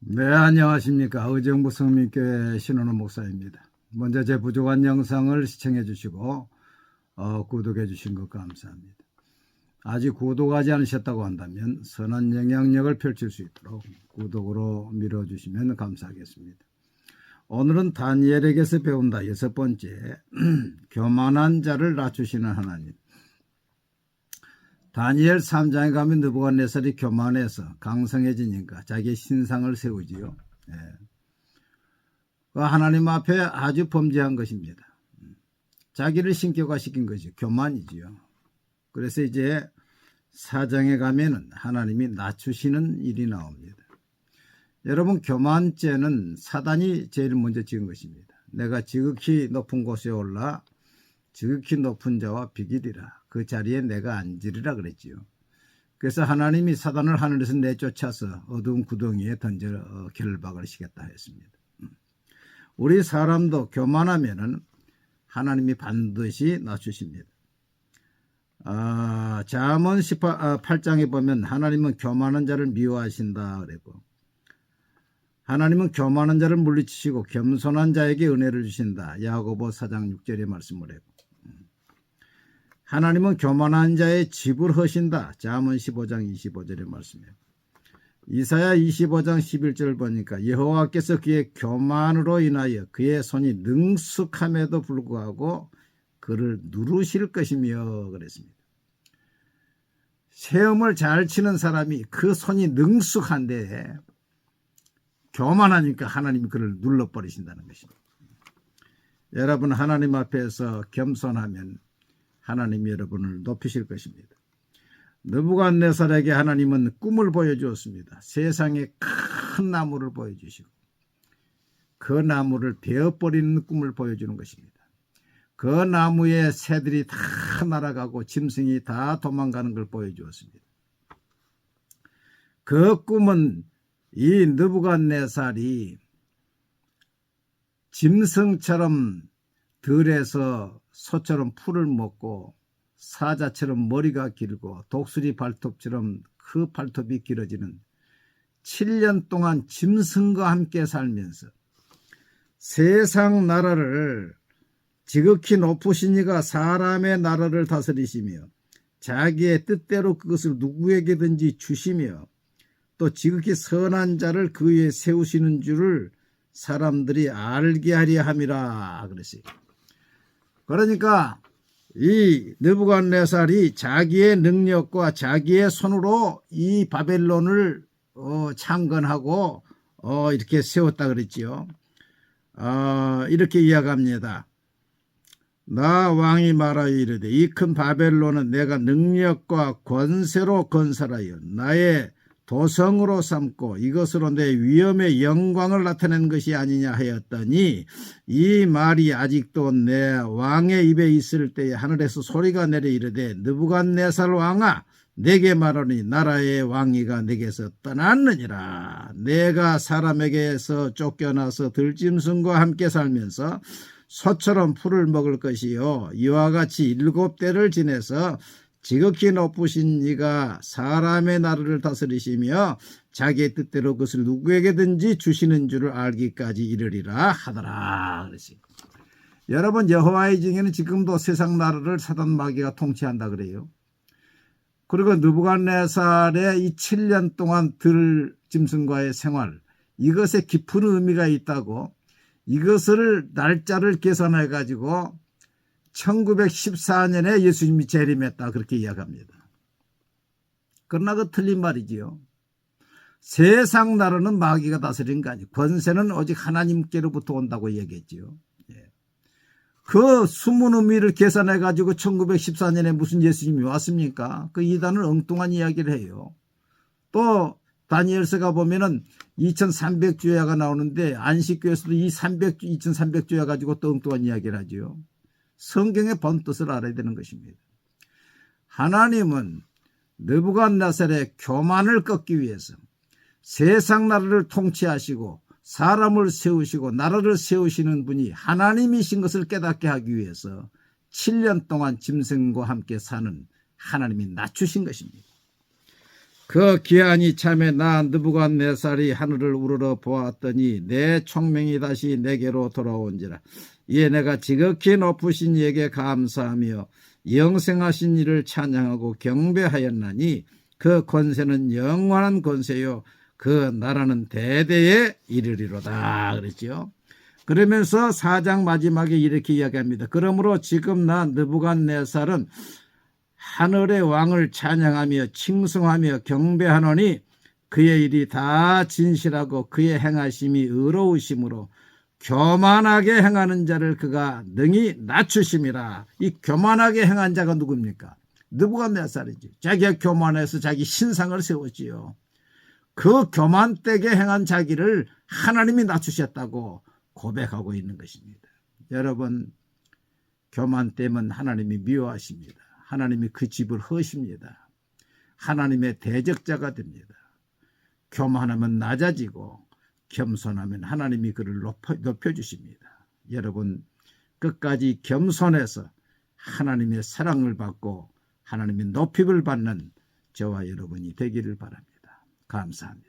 네, 안녕하십니까. 의정부 성민교회 신원호 목사입니다. 먼저 제 부족한 영상을 시청해 주시고, 어, 구독해 주신 것 감사합니다. 아직 구독하지 않으셨다고 한다면 선한 영향력을 펼칠 수 있도록 구독으로 밀어주시면 감사하겠습니다. 오늘은 다니엘에게서 배운다 여섯 번째, 교만한 자를 낮추시는 하나님. 다니엘 3장에 가면 느부갓네살이 교만해서 강성해지니까 자기의 신상을 세우지요. 예. 그 하나님 앞에 아주 범죄한 것입니다. 자기를 신격화시킨 것이 교만이지요. 그래서 이제 사장에 가면은 하나님이 낮추시는 일이 나옵니다. 여러분 교만죄는 사단이 제일 먼저 지은 것입니다. 내가 지극히 높은 곳에 올라 지극히 높은 자와 비기리라. 그 자리에 내가 앉으리라 그랬지요. 그래서 하나님이 사단을 하늘에서 내쫓아서 어두운 구덩이에 던져 어, 결박을 시켰다 했습니다. 음. 우리 사람도 교만하면은 하나님이 반드시 낮추십니다. 아, 잠언 18장에 보면 하나님은 교만한 자를 미워하신다 그랬고 하나님은 교만한 자를 물리치시고 겸손한 자에게 은혜를 주신다. 야고보 4장 6절의 말씀을 했고 하나님은 교만한 자의 집을 허신다. 잠언 15장 25절의 말씀이에요. 이사야 25장 11절 보니까 여호와께서 그의 교만으로 인하여 그의 손이 능숙함에도 불구하고 그를 누르실 것이며 그랬습니다. 세움을 잘 치는 사람이 그 손이 능숙한데 교만하니까 하나님이 그를 눌러버리신다는 것입니다. 여러분 하나님 앞에서 겸손하면 하나님이 여러분을 높이실 것입니다. 느부갓네살에게 하나님은 꿈을 보여주었습니다. 세상에 큰 나무를 보여주시고 그 나무를 베어버리는 꿈을 보여주는 것입니다. 그 나무에 새들이 다 날아가고 짐승이 다 도망가는 걸 보여주었습니다. 그 꿈은 이 느부갓네살이 짐승처럼 들에서 소처럼 풀을 먹고 사자처럼 머리가 길고 독수리 발톱처럼 그 발톱이 길어지는 7년 동안 짐승과 함께 살면서 세상 나라를 지극히 높으신 이가 사람의 나라를 다스리시며 자기의 뜻대로 그것을 누구에게든지 주시며 또 지극히 선한 자를 그 위에 세우시는 줄을 사람들이 알게 하려 함이라 그랬어요. 그러니까 이 느부갓네살이 자기의 능력과 자기의 손으로 이 바벨론을 어, 창건하고 어, 이렇게 세웠다 그랬지요. 어, 이렇게 이야기합니다. 나 왕이 말하여 이르되 이 큰 바벨론은 내가 능력과 권세로 건설하여 나의 도성으로 삼고 이것으로 내 위엄의 영광을 나타낸 것이 아니냐 하였더니 이 말이 아직도 내 왕의 입에 있을 때에 하늘에서 소리가 내려 이르되 느부갓네살 왕아 내게 말하니 나라의 왕위가 내게서 떠났느니라. 내가 사람에게서 쫓겨나서 들짐승과 함께 살면서 소처럼 풀을 먹을 것이요 이와 같이 일곱 대를 지내서 지극히 높으신 이가 사람의 나라를 다스리시며 자기의 뜻대로 그것을 누구에게든지 주시는 줄을 알기까지 이르리라 하더라. 그랬어요. 여러분 여호와의 증에는 지금도 세상 나라를 사단 마귀가 통치한다 그래요. 그리고 느부갓네살의 이 7년 동안 들 짐승과의 생활 이것에 깊은 의미가 있다고 이것을 날짜를 계산해 가지고 1914년에 예수님이 재림했다 그렇게 이야기합니다. 그러나 그 틀린 말이지요. 세상 나라는 마귀가 다스린 거 아니고 권세는 오직 하나님께로부터 온다고 얘기했지요. 예. 그 숨은 의미를 계산해 가지고 1914년에 무슨 예수님이 왔습니까? 그 이단은 엉뚱한 이야기를 해요. 또 다니엘서가 보면은 2300주야가 나오는데 안식교에서도 이 300, 2300주야 가지고 또 엉뚱한 이야기를 하지요. 성경의 본뜻을 알아야 되는 것입니다. 하나님은 느부갓네살의 교만을 꺾기 위해서 세상 나라를 통치하시고 사람을 세우시고 나라를 세우시는 분이 하나님이신 것을 깨닫게 하기 위해서 7년 동안 짐승과 함께 사는 하나님이 낮추신 것입니다. 그 기한이 참에 나 느부갓네살이 하늘을 우러러 보았더니 내 총명이 다시 내게로 돌아온지라 이에 내가 지극히 높으신 이에게 감사하며 영생하신 이를 찬양하고 경배하였나니 그 권세는 영원한 권세요 그 나라는 대대에 이르리로다 그랬죠. 그러면서 사장 마지막에 이렇게 이야기합니다. 그러므로 지금 나 느부갓네살은 하늘의 왕을 찬양하며 칭송하며 경배하노니 그의 일이 다 진실하고 그의 행하심이 의로우심으로 교만하게 행하는 자를 그가 능히 낮추심이라. 이 교만하게 행한 자가 누굽니까? 느부갓네살이지. 자기가 교만해서 자기 신상을 세웠지요. 그 교만되게 행한 자기를 하나님이 낮추셨다고 고백하고 있는 것입니다. 여러분, 교만됨은 하나님이 미워하십니다. 하나님이 그 집을 허십니다. 하나님의 대적자가 됩니다. 교만하면 낮아지고 겸손하면 하나님이 그를 높여, 높여주십니다. 여러분 끝까지 겸손해서 하나님의 사랑을 받고 하나님의 높임을 받는 저와 여러분이 되기를 바랍니다. 감사합니다.